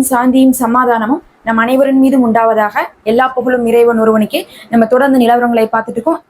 சாந்தியும் சமாதானமும் நம் அனைவரின் மீதும் உண்டாவதாக எல்லா புகழும் இறைவன் ஒருவனுக்கே. நம்ம தொடர்ந்து நிலவரங்களை பார்த்துட்டு இருக்கோம்.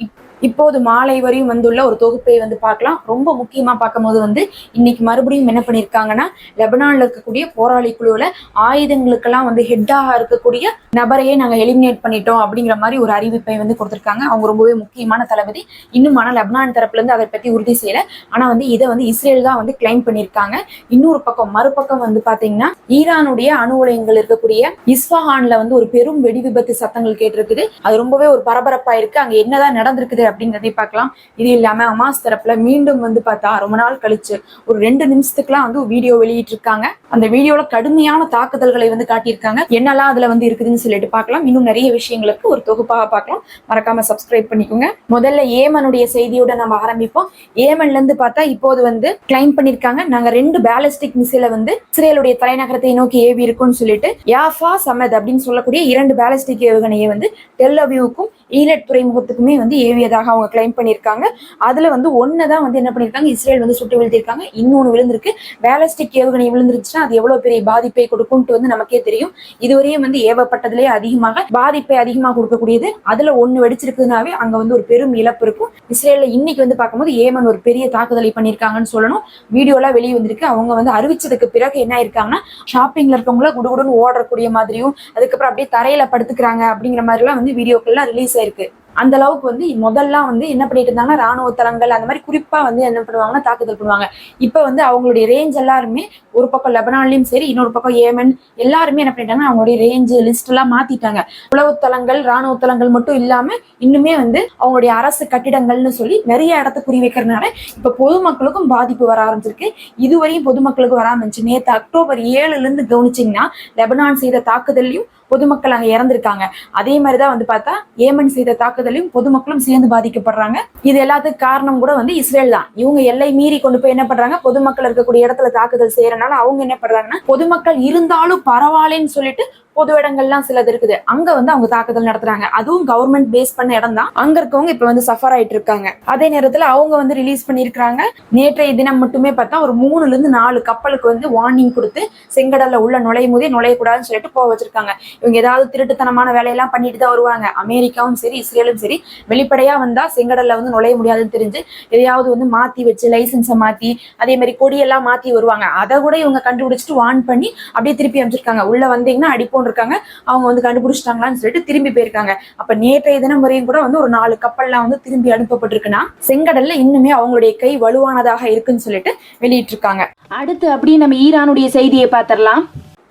இப்போது மாலை வரையும் வந்துள்ள ஒரு தொகுப்பை வந்து பார்க்கலாம். ரொம்ப முக்கியமா பார்க்கும்போது வந்து இன்னைக்கு மறுபடியும் என்ன பண்ணியிருக்காங்கன்னா லெபனான்ல இருக்கக்கூடிய போராளி குழுவில் ஆயுதங்களுக்கெல்லாம் வந்து ஹெட்டாக இருக்கக்கூடிய நபரையே நாங்கள் எலிமினேட் பண்ணிட்டோம் அப்படிங்கிற மாதிரி ஒரு அறிவிப்பை வந்து கொடுத்துருக்காங்க. அவங்க ரொம்பவே முக்கியமான தளபதி. இன்னும் ஆனால் லெபனான் தரப்புல இருந்து அதை பத்தி உறுதி செய்யல. ஆனா வந்து இதை வந்து இஸ்ரேல் தான் வந்து கிளைம் பண்ணியிருக்காங்க இன்னொரு பக்கம் மறுபக்கம் வந்து பாத்தீங்கன்னா ஈரானுடைய அணு உலையங்கள் இருக்கக்கூடிய இஸ்ஃபஹான்ல வந்து ஒரு பெரும் வெடி விபத்து சத்தங்கள் கேட்டிருக்குது. அது ரொம்பவே ஒரு பரபரப்பா இருக்கு அங்க என்னதான் நடந்திருக்குது அப்படிங்கறதை பார்க்கலாம். இது இல்லாம அமாஸ் தரப்புல மீண்டும் வந்து பார்த்தா ரொம்ப நாள் கழிச்சு ஒரு ரெண்டு நிமிஷத்துக்குலாம் வந்து வீடியோ வெளியிட்டு இருக்காங்க அந்த வீடியோல கடுமையான தாக்குதல்களை வந்து காட்டியிருக்காங்க. என்னெல்லாம் அதுல வந்து இருக்குதுன்னு சொல்லிட்டு பார்க்கலாம். இன்னும் நிறைய விஷயங்களுக்கு ஒரு தொகுப்பாக பார்க்கலாம். மறக்காம சப்ஸ்கிரைப் பண்ணிக்கோங்க. முதல்ல ஏமனுடைய செய்தியோட நம்ம ஆரம்பிப்போம். ஏமன்ல இருந்து பார்த்தா இப்போது வந்து கிளைம் பண்ணிருக்காங்க நாங்க ரெண்டு பேலிஸ்டிக் மிசைலை வந்து இஸ்ரேலுடைய தலைநகரத்தை நோக்கி ஏவி இருக்கும்னு சொல்லிட்டு யாஃபா சமத் அப்படின்னு சொல்லக்கூடிய இரண்டு பேலிஸ்டிக் ஏவுகணையை வந்து டெல்லவியூக்கும் ஈலட் துறைமுகத்துக்குமே வந்து ஏவியதாக அவங்க கிளைம் பண்ணியிருக்காங்க. அதுல வந்து ஒன்று தான் வந்து என்ன பண்ணிருக்காங்க இஸ்ரேல் வந்து சுட்டு வீழ்த்திருக்காங்க இன்னொன்னு விழுந்திருக்கு. பேலஸ்டிக் ஏவுகணை விழுந்துருச்சுன்னா அது எவ்வளவு பெரிய பாதிப்பை கொடுக்கும்ட்டு வந்து நமக்கே தெரியும். இதுவரையும் வந்து ஏவப்பட்டதுலேயே அதிகமாக பாதிப்பை அதிகமாக கொடுக்கக்கூடியது. அதுல ஒன்று வெடிச்சிருக்குனாவே அங்க வந்து ஒரு பெரும் இழப்பு இருக்கும். இஸ்ரேலில் இன்னைக்கு வந்து பார்க்கும்போது ஏமன் ஒரு பெரிய தாக்குதலை பண்ணியிருக்காங்கன்னு சொல்லணும். வீடியோலாம் வெளியே வந்திருக்கு. அவங்க வந்து அறிவிச்சதுக்கு பிறகு என்ன ஆயிருக்காங்கன்னா ஷாப்பிங்ல இருக்கவங்கள குடுகுடுன்னு ஓடக்கூடிய மாதிரியும் அதுக்கப்புறம் அப்படியே தரையில படுத்துக்கிறாங்க அப்படிங்கிற மாதிரிலாம் வந்து வீடியோக்கள்லாம் ரிலீஸ் ஆயிருக்கு. அந்த அளவுக்கு வந்து முதல்லாம் வந்து என்ன பண்ணிட்டு இருந்தாங்கன்னா ராணுவ தளங்கள் அந்த மாதிரி குறிப்பா வந்து என்ன பண்ணுவாங்கன்னா தாக்குதல் பண்ணுவாங்க. இப்ப வந்து அவங்களுடைய ரேஞ்ச் எல்லாருமே ஒரு பக்கம் லெபனான்லயும் சரி இன்னொரு பக்கம் ஏமன் எல்லாருமே என்ன பண்ணிட்டாங்கன்னா அவங்களுடைய ரேஞ்ச் லிஸ்ட் எல்லாம் மாத்திட்டாங்க. உளவு தளங்கள் ராணுவ தளங்கள் மட்டும் இல்லாம இன்னுமே வந்து அவங்களுடைய அரசு கட்டிடங்கள்னு சொல்லி நிறைய இடத்த குறி வைக்கிறதுனால இப்ப பொதுமக்களுக்கும் பாதிப்பு வர ஆரம்பிச்சிருக்கு. இதுவரையும் பொதுமக்களுக்கு வராமச்சு நேற்று அக்டோபர் ஏழுல இருந்து கவனிச்சிங்கன்னா லெபனான் செய்த தாக்குதல்லையும் பொதுமக்கள் அங்க இறந்திருக்காங்க. அதே மாதிரிதான் வந்து பார்த்தா ஏமன் செய்த தாக்குதலையும் பொதுமக்களும் சேர்ந்து பாதிக்கப்படுறாங்க. இது எல்லாத்துக்கும் காரணம் கூட வந்து இஸ்ரேல் தான். இவங்க எல்லை மீறி கொண்டு போய் என்ன பண்றாங்க? பொதுமக்கள் இருக்கக்கூடிய இடத்துல தாக்குதல் செய்யறனால அவங்க என்ன பண்றாங்கன்னா பொதுமக்கள் இருந்தாலும் பரவாயில்லன்னு சொல்லிட்டு பொது இடங்கள்லாம் சிலது இருக்குது. அங்க வந்து அவங்க தாக்குதல் நடத்துறாங்க. அதுவும் கவர்மெண்ட் பேஸ் பண்ண இடம் தான். அங்க இருக்கவங்க இப்ப வந்து சஃபர் ஆயிட்டு இருக்காங்க. அதே நேரத்துல அவங்க வந்து ரிலீஸ் பண்ணிருக்காங்க நேற்றைய தினம் மட்டுமே பார்த்தா ஒரு மூணுல இருந்து நாலு கப்பலுக்கு வந்து வார்னிங் கொடுத்து செங்கடல்ல உள்ள நுழையும் போதே நுழையக்கூடாதுன்னு சொல்லிட்டு போக வச்சிருக்காங்க. இவங்க ஏதாவது திருட்டுத்தனமான வேலையெல்லாம் பண்ணிட்டு தான் வருவாங்க. அமெரிக்காவும் சரி இஸ்ரேலும் சரி வெளிப்படையா வந்தா செங்கடல்ல வந்து நுழைய முடியாதுன்னு தெரிஞ்சு எதையாவது வந்து மாத்தி வச்சு லைசன்ஸை மாத்தி அதே மாதிரி கொடியெல்லாம் மாத்தி வருவாங்க. அதை கூட இவங்க கண்டுபிடிச்சிட்டு வான் பண்ணி அப்படியே திருப்பி அமைச்சிருக்காங்க உள்ள வந்தீங்கன்னா அடிப்போம் இருக்காங்க அவங்க வந்து கண்டுபிடிச்சிட்டாங்களான்னு சொல்லிட்டு திரும்பி போயிருக்காங்க. அப்ப நேற்றைய தினம் வரையும் கூட வந்து ஒரு நாலு கப்பல்லாம் வந்து திரும்பி அனுப்பப்பட்டிருக்குன்னா செங்கடல்ல இன்னுமே அவங்களுடைய கை வலுவானதாக இருக்குன்னு சொல்லிட்டு வெளியிட்டு இருக்காங்க அடுத்து அப்படியே நம்ம ஈரானுடைய செய்தியை பார்த்திடலாம்.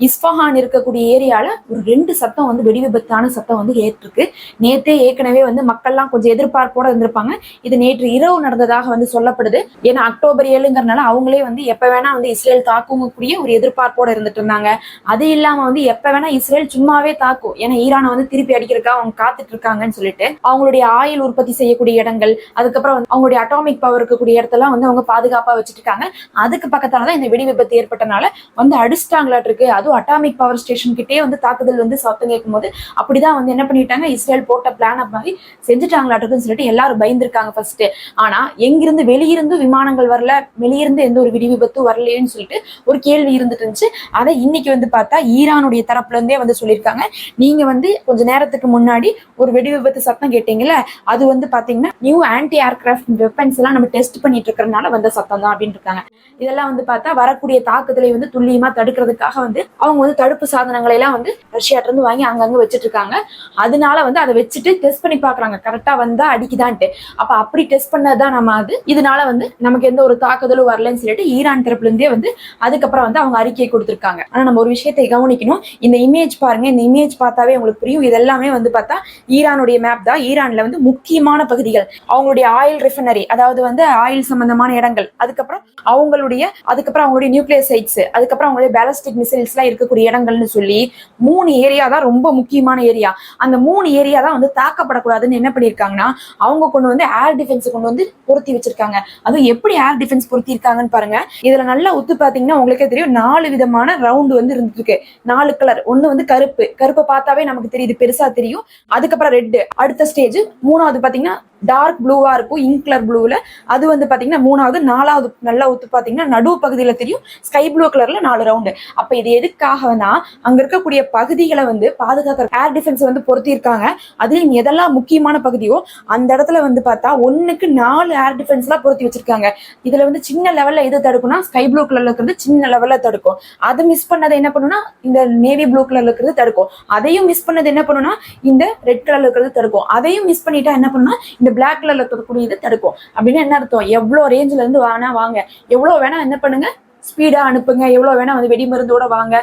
இஸ்ஃபஹான் இருக்கக்கூடிய ஏரியால ஒரு ரெண்டு சத்தம் வந்து வெடி விபத்தான சத்தம் வந்து ஏற்றிருக்கு. நேத்தே ஏற்கனவே வந்து மக்கள்லாம் கொஞ்சம் எதிர்பார்ப்போட இருந்திருப்பாங்க. இது நேற்று இரவு நடந்ததாக வந்து சொல்லப்படுது. ஏன்னா அக்டோபர் ஏழுங்கிறனால அவங்களே வந்து எப்ப வேணா வந்து இஸ்ரேல் தாக்குங்கக்கூடிய ஒரு எதிர்பார்ப்போட இருந்துட்டு இருந்தாங்க. அது இல்லாம வந்து எப்ப வேணா இஸ்ரேல் சும்மாவே தாக்கும். ஏன்னா ஈரானை வந்து திருப்பி அடிக்கிறதுக்காக அவங்க காத்துட்டு இருக்காங்கன்னு சொல்லிட்டு அவங்களுடைய ஆயில் உற்பத்தி செய்யக்கூடிய இடங்கள் அதுக்கப்புறம் வந்து அவங்களுடைய அட்டாமிக் பவர் இருக்கக்கூடிய இடத்தெல்லாம் வந்து அவங்க பாதுகாப்பா வச்சுட்டு இருக்காங்க. அதுக்கு பக்கத்தால தான் இந்த வெடி விபத்து ஏற்பட்டனால வந்து அடிச்சிட்டாங்களாட்டு இருக்கு. அதுவும் அட்டாமிக் பவர் ஸ்டேஷன் கிட்டே வந்து தாக்குதல் வந்து சத்தம் கேட்கும் போது அப்படிதான் வந்து என்ன பண்ணிட்டாங்க? இஸ்ரேல் போட்ட பிளான் மாதிரி செஞ்சுட்டாங்களாட்டுக்குன்னு சொல்லிட்டு எல்லாரும் பயந்துருக்காங்க ஃபர்ஸ்ட் ஆனா எங்கிருந்து வெளியிருந்து விமானங்கள் வரல வெளியிருந்து எந்த ஒரு வெடி விபத்தும் வரலையேன்னு சொல்லிட்டு ஒரு கேள்வி இருந்துட்டு இருந்துச்சு. அதை இன்னைக்கு வந்து பார்த்தா ஈரானுடைய தரப்புல இருந்தே வந்து சொல்லியிருக்காங்க. நீங்க வந்து கொஞ்ச நேரத்துக்கு முன்னாடி ஒரு வெடி விபத்து சத்தம் கேட்டீங்கல்ல அது வந்து பாத்தீங்கன்னா நியூ ஆன்டி ஏர்கிராஃப்ட் வெப்பன்ஸ் எல்லாம் நம்ம டெஸ்ட் பண்ணிட்டு இருக்கிறதுனால வந்த சத்தம் தான் அப்படின்னு இருக்காங்க. இதெல்லாம் வந்து பார்த்தா வரக்கூடிய தாக்குதலை வந்து துல்லியமா தடுக்கிறதுக்காக வந்து அவங்க வந்து தடுப்பு சாதனங்களை எல்லாம் வந்து ரஷ்யாட்ட இருந்து வாங்கி அங்கங்க வச்சுட்டு இருக்காங்க அதனால வந்து அதை வச்சுட்டு டெஸ்ட் பண்ணி பாக்குறாங்க கரெக்டா வந்தா அடிக்குதான்ட்டு. அப்ப அப்படி டெஸ்ட் பண்ணதான் நம்ம அது. இதனால வந்து நமக்கு எந்த ஒரு தாக்குதலும் வரலன்னு சொல்லிட்டு ஈரான் தரப்புல இருந்தே வந்து அதுக்கப்புறம் வந்து அவங்க அறிக்கை கொடுத்துருக்காங்க. ஆனா நம்ம ஒரு விஷயத்தை கவனிக்கணும். இந்த இமேஜ் பாருங்க. இந்த இமேஜ் பார்த்தாவே உங்களுக்கு புரியும். இதெல்லாமே வந்து பார்த்தா ஈரானுடைய மேப் தான். ஈரான்ல வந்து முக்கியமான பகுதிகள். அவங்களுடைய ஆயில் ரிஃபைனரி அதாவது வந்து ஆயில் சம்பந்தமான இடங்கள். அதுக்கப்புறம் அவங்களுடைய அதுக்கப்புறம் அவங்களுடைய நியூக்ளியர் சைட்ஸ் அதுக்கப்புறம் அவங்களுடைய பேலஸ்டிக் மிசைல்ஸ் எல்லாம் இருக்கக்கூடிய இடங்கள்னு சொல்லி மூணு ஏரியா தான் ரொம்ப முக்கியமான ஏரியா அந்த மூணு ஏரியா தான் வந்து தாக்கப்படக்கூடாதுன்னு என்ன பண்ணியிருக்காங்கன்னா அவங்க கொண்டு வந்து ஏர் டிஃபென்ஸ் கொண்டு வந்து பொருத்தி வச்சிருக்காங்க. அதுவும் எப்படி ஏர் டிஃபென்ஸ் பொருத்தி இருக்காங்கன்னு பாருங்க. இதுல நல்லா ஒத்து பாத்தீங்கன்னா உங்களுக்கே தெரியும் நாலு விதமான ரவுண்டு வந்து இருந்துருக்கு. நாலு கலர் ஒண்ணு வந்து கருப்பு. கருப்பை பார்த்தாவே நமக்கு தெரியுது பெருசா தெரியும். அதுக்கப்புறம் ரெட் அடுத்த ஸ்டேஜ் மூணாவது பாத்தீங்கன்னா டார்க் ப்ளூவா இருக்கும் இங்க் கலர் ப்ளூவில் அது வந்து பாத்தீங்கன்னா மூணாவது நாலாவது நல்லா ஒத்து பாத்தீங்கன்னா நடு பகுதியில் தெரியும் ஸ்கை ப்ளூ கலர்ல நாலு ரவுண்டு அப்ப இது எதுக்காகனா அங்க இருக்கக்கூடிய பகுதிகளை வந்து பாதுகாக்கிற ஏர் டிஃபென்ஸ் வந்து பொருத்தியிருக்காங்க. அதுலேயும் எதெல்லாம் முக்கியமான பகுதியோ அந்த இடத்துல வந்து பார்த்தா ஒண்ணுக்கு நாலு ஏர் டிஃபென்ஸ்லாம் பொருத்தி வச்சிருக்காங்க. இதுல வந்து சின்ன லெவல்ல எது தடுக்கும்னா ஸ்கை ப்ளூ கலர்ல இருக்கிறது சின்ன லெவல்ல தடுக்கும். அது மிஸ் பண்ணதை என்ன பண்ணுன்னா இந்த நேவி ப்ளூ கலர்ல இருக்கிறது தடுக்கும். அதையும் மிஸ் பண்ணது என்ன பண்ணுன்னா இந்த ரெட் கலர்ல இருக்கிறது தடுக்கும். அதையும் மிஸ் பண்ணிட்டா என்ன பண்ணுன்னா இந்த பிளாக் கலர்ல இருக்கக்கூடிய இது தடுக்கும். அப்படின்னு என்ன அர்த்தம்? எவ்வளோ ரேஞ்சில இருந்து வேணா வாங்க. எவ்வளோ வேணா என்ன பண்ணுங்க? ஸ்பீடா அனுப்புங்க. எவ்வளோ வேணா வந்து வெடி மருந்தோட வாங்க.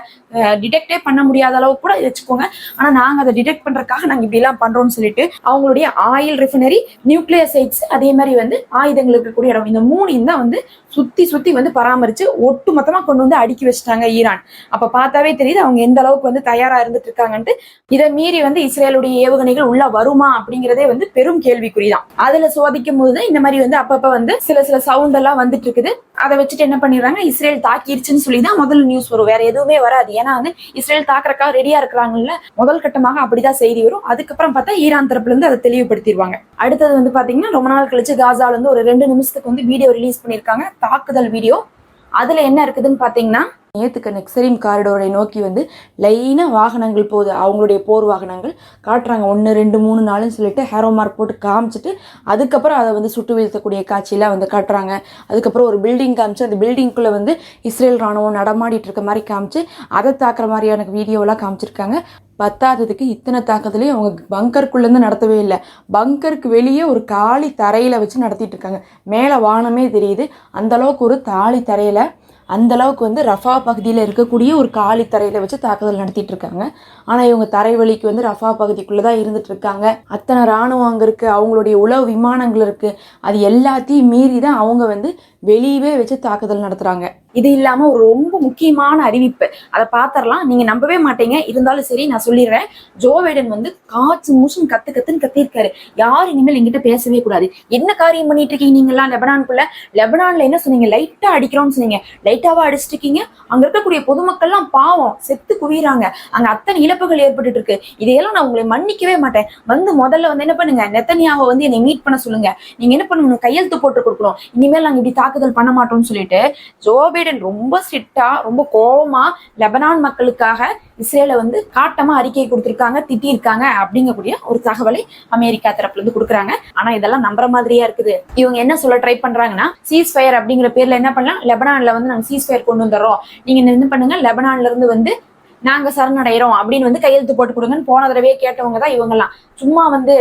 டிடெக்டே பண்ண முடியாத அளவுக்கு கூட வச்சுக்கோங்க. ஆனா நாங்க அதை டிடெக்ட் பண்றதுக்காக நாங்க இப்படி எல்லாம் பண்றோம்னு சொல்லிட்டு அவங்களுடைய ஆயில் ரிஃபினரி நியூக்ளியர் சைட்ஸ் அதே மாதிரி வந்து ஆயுதங்கள் இருக்கக்கூடிய இடம். இந்த மூணு தான் வந்து சுத்தி சுத்தி வந்து பராமரிச்சு ஒட்டு மொத்தமா கொண்டு வந்து அடுக்கி வச்சிட்டாங்க ஈரான். அப்ப பார்த்தாவே தெரியுது அவங்க எந்த அளவுக்கு வந்து தயாரா இருந்துட்டு இருக்காங்கன்ட்டு இதை மீறி வந்து இஸ்ரேலுடைய ஏவுகணைகள் உள்ள வருமா அப்படிங்கிறதே வந்து பெரும் கேள்விக்குறிதான். அதுல சோதிக்கும் போது இந்த மாதிரி வந்து அப்பப்ப வந்து சில சில சவுண்ட் எல்லாம் வந்துட்டு இருக்குது அதை வச்சுட்டு என்ன பண்ணிடுறாங்க? இஸ்ரேல் தாக்கிருச்சுன்னு சொல்லி தான் முதல்ல நியூஸ் வரும். வேற எதுவுமே வராது. ஏன்னா வந்து இஸ்ரேல் தாக்குறக்கா ரெடியா இருக்கிறாங்கல்ல. முதல் கட்டமாக அப்படிதான் செய்தி வரும். அதுக்கப்புறம் பார்த்தா ஈரான் தரப்புல இருந்து அதை தெளிவுபடுத்திடுவாங்க. அடுத்தது வந்து பாத்தீங்கன்னா ரொம்ப நாள் கழிச்சு காசால இருந்து ஒரு ரெண்டு நிமிஷத்துக்கு வந்து வீடியோ ரிலீஸ் பண்ணியிருக்காங்க. தாக்குதல் வீடியோ. அதுல என்ன இருக்குதுன்னு பாத்தீங்கன்னா நேத்துக்கு நெக்ஸரிம் காரிடோரை நோக்கி வந்து லைனாக வாகனங்கள் போகுது அவங்களுடைய போர் வாகனங்கள் காட்டுறாங்க. ஒன்று ரெண்டு மூணு நாலுன்னு சொல்லிட்டு ஹேரோ மார்க் போட்டு காமிச்சிட்டு அதுக்கப்புறம் அதை வந்து சுட்டு வீழ்த்தக்கூடிய காட்சியெல்லாம் வந்து காட்டுறாங்க. அதுக்கப்புறம் ஒரு பில்டிங் காமிச்சு அந்த பில்டிங்குள்ளே வந்து இஸ்ரேல் ராணுவம் நடமாடிட்டு இருக்க மாதிரி காமிச்சு அதை தாக்குற மாதிரியான வீடியோலாம் காமிச்சிருக்காங்க. பத்தாததுக்கு இத்தனை தாக்கத்துலேயும் அவங்க பங்கருக்குள்ளேருந்து நடத்தவே இல்லை. பங்கருக்கு வெளியே ஒரு காலி தரையில் வச்சு நடத்திட்டு இருக்காங்க. மேலே வானமே தெரியுது. அந்த அளவுக்கு ஒரு தாலி தரையில் அந்தளவுக்கு வந்து ரஃபா பகுதியில் இருக்கக்கூடிய ஒரு காலி தரையில் வச்சு தாக்குதல் நடத்திட்டு இருக்காங்க. ஆனால் இவங்க தரைவழிக்கு வந்து ரஃபா பகுதிக்குள்ளே தான் இருந்துட்டு இருக்காங்க. அத்தனை ராணுவம் அங்கே இருக்குது அவங்களுடைய உளவு விமானங்கள் இருக்குது அது எல்லாத்தையும் மீறி தான் அவங்க வந்து வெளியவே வச்சு தாக்குதல் நடத்துகிறாங்க இது இல்லாமல் ஒரு ரொம்ப முக்கியமான அறிவிப்பு. அதை பார்த்துடலாம் நீங்கள் நம்பவே மாட்டீங்க. இருந்தாலும் சரி நான் சொல்லிடுறேன். ஜோ பைடன் வந்து காய்ச்சி மூசும் கத்து கத்துன்னு கத்திருக்காரு. யார் இனிமேல் எங்கிட்ட பேசவே கூடாது. என்ன காரியம் பண்ணிட்டு இருக்கீங்க நீங்களாம் லெபனான்குள்ள? லெபனான்ல என்ன சொன்னீங்க? லைட்டா அடிக்கிறோம்னு சொன்னீங்க. லைட்டாவா அடிச்சிட்டு இருக்கீங்க? அங்க இருக்கக்கூடிய பொதுமக்கள்லாம் பாவம். செத்து குவிறாங்க அங்க அத்தனை இழப்புகள் ஏற்பட்டு இருக்கு. இதையெல்லாம் நான் உங்களை மன்னிக்கவே மாட்டேன். வந்து முதல்ல வந்து என்ன பண்ணுங்க? நெத்தனியாவை வந்து என்னை மீட் பண்ண சொல்லுங்க. நீங்க என்ன பண்ணணும்? கையெழுத்து போட்டு கொடுக்கணும். இனிமேல் நாங்க இப்படி தாக்குதல் பண்ண மாட்டோம்னு சொல்லிட்டு ஜோ பைடன் ரொம்ப ஸ்ட்ரிக்டா ரொம்ப கோவமா லெபனான் மக்களுக்காக இஸ்ரேல வந்து காட்டமா அறிக்கை கொடுத்திருக்காங்க திட்டியிருக்காங்க அப்படிங்கக்கூடிய ஒரு தகவலை அமெரிக்கா தரப்புல இருந்து கொடுக்குறாங்க. ஆனா இதெல்லாம் நம்புற மாதிரியா இருக்குது. இவங்க என்ன சொல்ல ட்ரை பண்றாங்கன்னா சீஸ் ஃபயர் அப்படிங்கிற பேர்ல என்ன பண்ணலாம்? லெபனான்ல வந்து நாங்க சீஸ் ஃபயர் கொண்டு வந்துடுறோம். நீங்க என்ன பண்ணுங்க லெபனான்ல இருந்து வந்து நாங்க சரணடைறோம் அப்படின்னு வந்து கையெழுத்து போட்டு கொடுங்கன்னு போன தடவையே கேட்டவங்க தான் இவங்கெல்லாம். சும்மா வந்து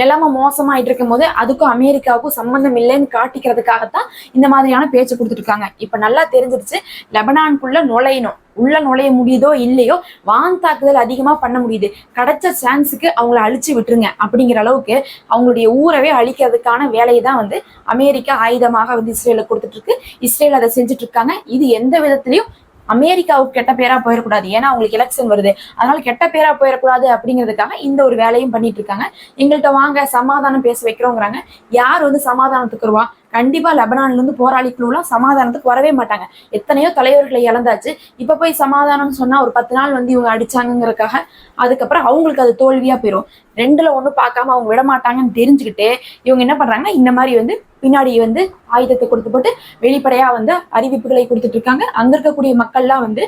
நிலைமை மோசமாயிட்டு இருக்கும் போது அதுக்கும் அமெரிக்காவுக்கும் சம்பந்தம் இல்லைன்னு காட்டிக்கிறதுக்காகத்தான் இந்த மாதிரியான பேச்சு கொடுத்துட்டு இருக்காங்க இப்ப நல்லா தெரிஞ்சிருச்சு லெபனான்குள்ள நுழையணும். உள்ள நுழைய முடியுதோ இல்லையோ வான் தாக்குதல் அதிகமா பண்ண முடியுது. கிடைச்ச சான்ஸுக்கு அவங்கள அழிச்சு விட்டுருங்க அப்படிங்கிற அளவுக்கு அவங்களுடைய ஊரவே அழிக்கிறதுக்கான வேலையை தான் வந்து அமெரிக்கா ஆயுதமாக வந்து இஸ்ரேல கொடுத்துட்டு இருக்கு இஸ்ரேல் அதை செஞ்சுட்டு இருக்காங்க இது எந்த விதத்திலையும் அமெரிக்காவுக்கு கெட்ட பேரா போயிடக்கூடாது ஏன்னா அவங்களுக்கு எலெக்ஷன் வருது. அதனால கெட்ட பேரா போயிடக்கூடாது அப்படிங்கிறதுக்காக இந்த ஒரு வேலையும் பண்ணிட்டு இருக்காங்க. எங்கள்கிட்ட வாங்க சமாதானம் பேச வைக்கிறோங்கிறாங்க. யார் வந்து சமாதானத்துக்கு வருவா? கண்டிப்பா லெபனான்ல இருந்து போராளி குழுலாம் சமாதானத்துக்கு வரவே மாட்டாங்க. எத்தனையோ தலைவர்களை இழந்தாச்சு. இப்ப போய் சமாதானம் சொன்னா ஒரு பத்து நாள் வந்து இவங்க அடிச்சாங்கிறதுக்காக அதுக்கப்புறம் அவங்களுக்கு அது தோல்வியா போயிடும் ரெண்டுல ஒண்ணு பார்க்காம அவங்க விட மாட்டாங்கன்னு தெரிஞ்சுக்கிட்டு இவங்க என்ன பண்றாங்கன்னா இந்த மாதிரி வந்து பின்னாடி வந்து ஆயுதத்தை கொடுத்து போட்டு வெளிப்படையா வந்து அறிவிப்புகளை கொடுத்துட்டு இருக்காங்க. அங்க இருக்கக்கூடிய மக்கள்லாம் வந்து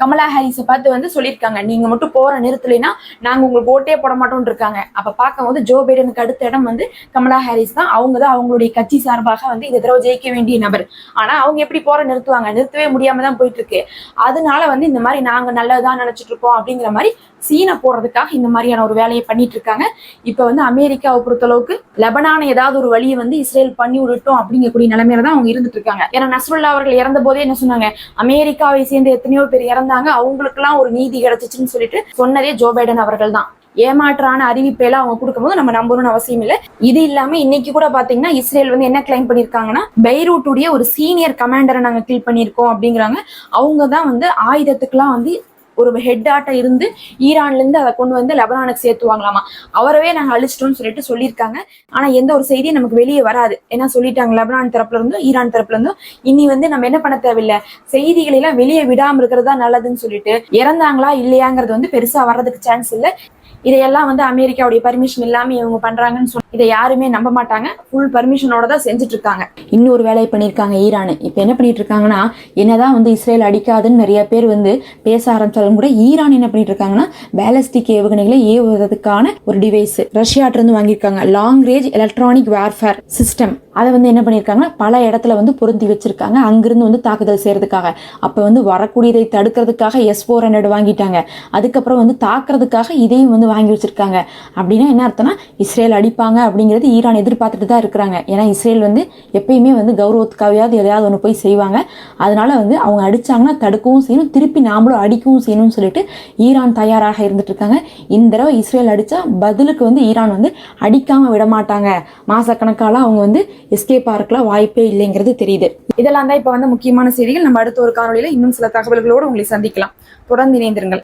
கமலா ஹாரிஸை பார்த்து வந்து சொல்லியிருக்காங்க. நீங்க மட்டும் போற நிறுத்தலைன்னா நாங்க உங்களுக்கு ஓட்டே போட மாட்டோம்னு இருக்காங்க அப்ப பார்க்கும்போது ஜோ பைடனுக்கு அடுத்த இடம் வந்து கமலா ஹாரிஸ் தான். அவங்க தான் அவங்களுடைய கட்சி சார்பாக வந்து இந்த தடவை ஜெயிக்க வேண்டிய நபர். ஆனா அவங்க எப்படி போற நிறுத்துவாங்க? நிறுத்தவே முடியாம தான் போயிட்டு இருக்கு அதனால வந்து இந்த மாதிரி நாங்க நல்லதான் நினைச்சிட்டு இருக்கோம் அப்படிங்கிற மாதிரி சீனை போடுறதுக்காக இந்த மாதிரியான ஒரு வேலையை பண்ணிட்டு இருக்காங்க இப்ப வந்து அமெரிக்காவை பொறுத்தளவுக்கு லெபனான ஏதாவது ஒரு வழியை வந்து இஸ்ரேல் பண்ணி விடட்டும் அப்படிங்கக்கூடிய நிலைமையில தான் அவங்க இருந்துட்டு இருக்காங்க ஏன்னா நஸ்ருல்லா அவர்கள் இறந்த போதே என்ன சொன்னாங்க? அமெரிக்காவை சேர்ந்து எத்தனையோ பேர் இறந்தாங்க அவங்களுக்குலாம் ஒரு நீதி கிடைச்சிச்சுன்னு சொல்லிட்டு சொன்னதே ஜோ பைடன் அவர்கள் தான் ஏமாற்றான அறிவிப்பெல்லாம் அவங்க கொடுக்கும்போது நம்ம நம்பணும்னு அவசியம் இல்லை. இது இல்லாம இன்னைக்கு கூட பாத்தீங்கன்னா இஸ்ரேல் வந்து என்ன கிளைம் பண்ணிருக்காங்கன்னா பைரூட்டுடைய ஒரு சீனியர் கமாண்டரை நாங்க கில் பண்ணிருக்கோம் அப்படிங்கிறாங்க. அவங்க தான் வந்து ஆயுதத்துக்குலாம் வந்து ஒரு ஹெட் ஆட்ட இருந்து ஈரான்ல இருந்து அதை கொண்டு வந்து லெபனானுக்கு சேர்த்துவாங்களாமா. அவரவே நாங்க அழிச்சிட்டோம்னு சொல்லிட்டு சொல்லியிருக்காங்க. ஆனா எந்த ஒரு செய்தியும் நமக்கு வெளியே வராது. ஏன்னா சொல்லிட்டாங்க லெபனான் தரப்புல இருந்தும் ஈரான் தரப்புல இருந்தும் இனி வந்து நம்ம என்ன பண்ண தேவையில்லை? செய்திகளை எல்லாம் வெளியே விடாம இருக்கிறது தான் நல்லதுன்னு சொல்லிட்டு இறந்தாங்களா இல்லையாங்கிறது வந்து பெருசா வர்றதுக்கு சான்ஸ் இல்லை. இதையெல்லாம் வந்து அமெரிக்காவுடைய பர்மிஷன் இல்லாம இவங்க பண்றாங்கன்னு சொல்லி இதை யாருமே நம்ப மாட்டாங்க. ஃபுல் பர்மிஷனோட தான் செஞ்சுட்டு இருக்காங்க இன்னொரு வேலையை பண்ணியிருக்காங்க ஈரான். இப்போ என்ன பண்ணிட்டு இருக்காங்கன்னா என்னதான் வந்து இஸ்ரேல் அடிக்காதுன்னு நிறைய பேர் வந்து பேச ஆரம்பிச்சாலும் கூட ஈரான் என்ன பண்ணிட்டு இருக்காங்கன்னா பேலஸ்டிக் ஏவுகணைகளை ஏவுவதற்கான ஒரு டிவைஸ் ரஷ்யாட்ட இருந்து வாங்கியிருக்காங்க. Long range electronic warfare system அதை வந்து என்ன பண்ணியிருக்காங்கன்னா பல இடத்துல வந்து பொருந்தி வச்சிருக்காங்க. அங்கிருந்து வந்து தாக்குதல் செய்யறதுக்காக. அப்போ வந்து வரக்கூடியதை தடுக்கிறதுக்காக எஸ் ஃபோர் ஹண்ட்ரட் வாங்கிட்டாங்க. அதுக்கப்புறம் வந்து தாக்குறதுக்காக இதையும் வந்து வாங்கி வச்சிருக்காங்க. அப்படின்னா என்ன அர்த்தம்னா இஸ்ரேல் அடிப்பாங்க அப்படிங்கிறது ஈரான் எதிர்பார்த்துட்டு தான் இருக்கிறாங்க. ஏன்னா இஸ்ரேல் வந்து எப்பயுமே வந்து கௌரவத்துக்காகயாவது எதையாவது ஒன்று போய் செய்வாங்க. அதனால வந்து அவங்க அடிச்சாங்கன்னா தடுக்கவும் செய்யணும். திருப்பி நாமளும் அடிக்கவும் செய்யணும்னு சொல்லிட்டு ஈரான் தயாராக இருந்துட்டு இருக்காங்க. இந்த தடவை இஸ்ரேல் அடிச்சா பதிலுக்கு வந்து ஈரான் வந்து அடிக்காம விடமாட்டாங்க மாதக்கணக்கால அவங்க வந்து எஸ்கேப் ஆகிறதுக்குலாம் வாய்ப்பே இல்லைங்கிறது தெரியுது. இதெல்லாம் தான் இப்போ வந்து முக்கியமான செய்திகள். நம்ம அடுத்த ஒரு காணொலியில் இன்னும் சில தகவல்களோடு உங்களை சந்திக்கலாம். தொடர்ந்து இணைந்திருங்கள்.